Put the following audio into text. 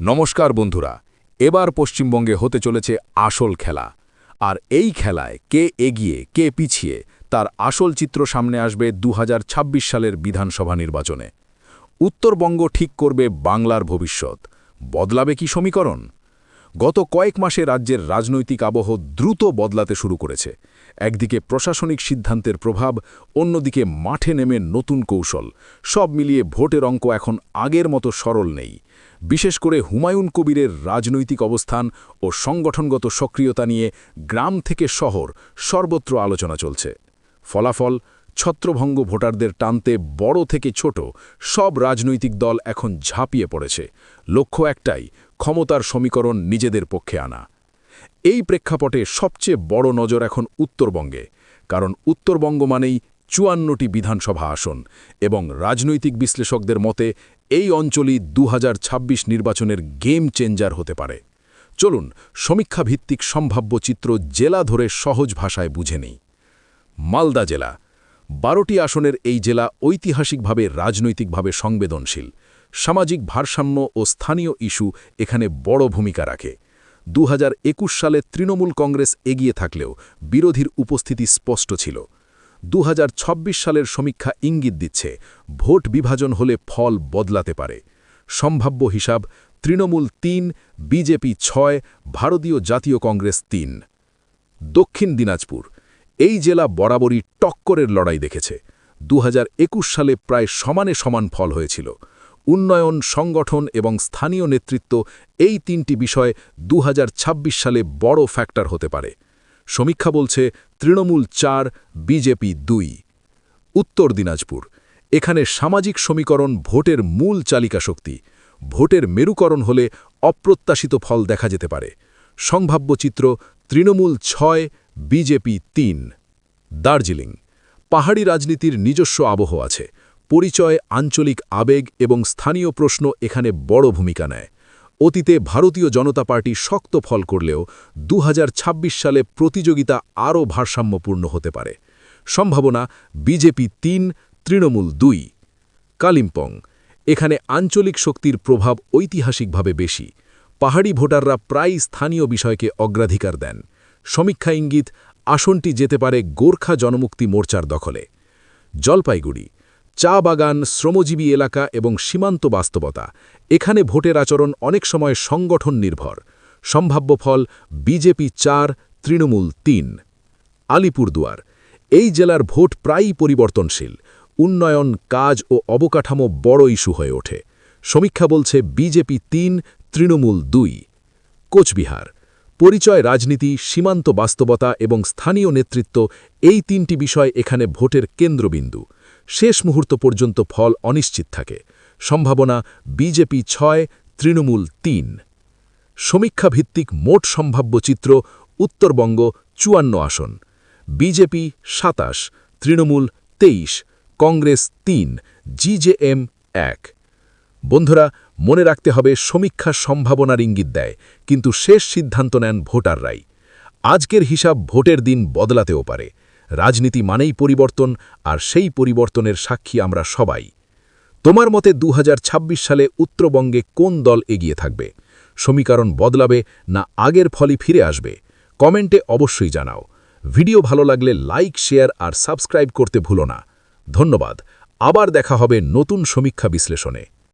নমস্কার বন্ধুরা, এবার পশ্চিমবঙ্গে হতে চলেছে আসল খেলা। আর এই খেলায় কে এগিয়ে, কে পিছিয়ে, তার আসল চিত্র সামনে আসবে দু হাজার ছাব্বিশ সালের বিধানসভা নির্বাচনে। উত্তরবঙ্গ ঠিক করবে বাংলার ভবিষ্যৎ। বদলাবে কি সমীকরণ? গত কয়েক মাসে রাজ্যের রাজনৈতিক আবহ দ্রুত বদলাতে শুরু করেছে। একদিকে প্রশাসনিক সিদ্ধান্তের প্রভাব, অন্যদিকে মাঠে নেমে নতুন কৌশল। সব মিলিয়ে ভোটের অঙ্ক এখন আগের মতো সরল নেই। বিশেষ করে হুমায়ুন কবিরের রাজনৈতিক অবস্থান ও সংগঠনগত সক্রিয়তা নিয়ে গ্রাম থেকে শহর সর্বত্র আলোচনা চলছে। ফলাফল, ছত্রভঙ্গ ভোটারদের টানতে বড় থেকে ছোট, সব রাজনৈতিক দল এখন ঝাঁপিয়ে পড়েছে। লক্ষ্য একটাই, ক্ষমতার সমীকরণ নিজেদের পক্ষে আনা। এই প্রেক্ষাপটে সবচেয়ে বড় নজর এখন উত্তরবঙ্গে, কারণ উত্তরবঙ্গ মানেই চুয়ান্নটি বিধানসভা আসন এবং রাজনৈতিক বিশ্লেষকদের মতে এই অঞ্চলই দু হাজার ছাব্বিশ নির্বাচনের গেম চেঞ্জার হতে পারে। চলুন সমীক্ষাভিত্তিক সম্ভাব্য চিত্র জেলা ধরে সহজ ভাষায় বুঝে নেই। মালদা জেলা, বারোটি আসনের এই জেলা ঐতিহাসিকভাবে রাজনৈতিকভাবে সংবেদনশীল। সামাজিক ভারসাম্য ও স্থানীয় ইস্যু এখানে বড় ভূমিকা রাখে। দু হাজার একুশ সালে তৃণমূল কংগ্রেস এগিয়ে থাকলেও বিরোধীর উপস্থিতি স্পষ্ট ছিল। দু সালের সমীক্ষা ইঙ্গিত দিচ্ছে, ভোট বিভাজন হলে ফল বদলাতে পারে। সম্ভাব্য হিসাব, তৃণমূল তিন, বিজেপি ছয়, ভারতীয় জাতীয় কংগ্রেস তিন। দক্ষিণ দিনাজপুর, এই জেলা বরাবরই টক্করের লড়াই দেখেছে। দু হাজার একুশ সালে প্রায় সমানে সমান ফল হয়েছিল। উন্নয়ন, সংগঠন এবং স্থানীয় নেতৃত্ব এই তিনটি বিষয় দু হাজার ছাব্বিশ সালে বড় ফ্যাক্টর হতে পারে। সমীক্ষা বলছে তৃণমূল চার, বিজেপি দুই। উত্তর দিনাজপুর, এখানে সামাজিক সমীকরণ ভোটের মূল চালিকা শক্তি। ভোটের মেরুকরণ হলে অপ্রত্যাশিত ফল দেখা যেতে পারে। সম্ভাব্য চিত্র তৃণমূল ছয়, বিজেপি তিন। দার্জিলিং, পাহাড়ি রাজনীতির নিজস্ব আবহ আছে। পরিচয়, আঞ্চলিক আবেগ এবং স্থানীয় প্রশ্ন এখানে বড় ভূমিকা নেয়। অতীতে ভারতীয় জনতা পার্টি শক্ত ফল করলেও দু হাজার ছাব্বিশ সালে প্রতিযোগিতা আরও ভারসাম্যপূর্ণ হতে পারে। সম্ভাবনা, বিজেপি তিন, তৃণমূল দুই। কালিম্পং, এখানে আঞ্চলিক শক্তির প্রভাব ঐতিহাসিকভাবে বেশি। পাহাড়ি ভোটাররা প্রায় স্থানীয় বিষয়কে অগ্রাধিকার দেন। সমীক্ষা ইঙ্গিত, আসনটি যেতে পারে গোর্খা জনমুক্তি মোর্চার দখলে। জলপাইগুড়ি চা বাগান, শ্রমজীবী এলাকা এবং সীমান্ত বাস্তবতা। এখানে ভোটের আচরণ অনেক সময় সংগঠন নির্ভর সম্ভাব্য ফল বিজেপি চার, তৃণমূল তিন। আলিপুরদুয়ার, এই জেলার ভোট প্রায়ই পরিবর্তনশীল। উন্নয়ন, কাজ ও অবকাঠামো বড় ইস্যু হয়ে ওঠে। সমীক্ষা বলছে বিজেপি তিন, তৃণমূল দুই। কোচবিহার, পরিচয় রাজনীতি, সীমান্ত বাস্তবতা এবং স্থানীয় নেতৃত্ব এই তিনটি বিষয় এখানে ভোটের কেন্দ্রবিন্দু। শেষ মুহূর্ত পর্যন্ত ফল অনিশ্চিত থাকে। সম্ভাবনা বিজেপি ছয়, তৃণমূল তিন। সমীক্ষাভিত্তিক মোট সম্ভাব্য চিত্র উত্তরবঙ্গ চুয়ান্ন আসন। বিজেপি সাতাশ, তৃণমূল তেইশ, কংগ্রেস তিন, জিজেএম এক। বন্ধুরা, মনে রাখতে হবে, সমীক্ষা সম্ভাবনার ইঙ্গিত দেয়, কিন্তু শেষ সিদ্ধান্ত নেন ভোটাররাই। আজকের হিসাব ভোটের দিন বদলাতেও পারে। রাজনীতি মানেই পরিবর্তন, আর সেই পরিবর্তনের সাক্ষী আমরা সবাই। তোমার মতে দু হাজার ছাব্বিশ সালে উত্তরবঙ্গে কোন দল এগিয়ে থাকবে? সমীকরণ বদলাবে না আগের ফলই ফিরে আসবে? কমেন্টে অবশ্যই জানাও। ভিডিও ভালো লাগলে লাইক, শেয়ার আর সাবস্ক্রাইব করতে ভুলো না। ধন্যবাদ। আবার দেখা হবে নতুন সমীক্ষা বিশ্লেষণে।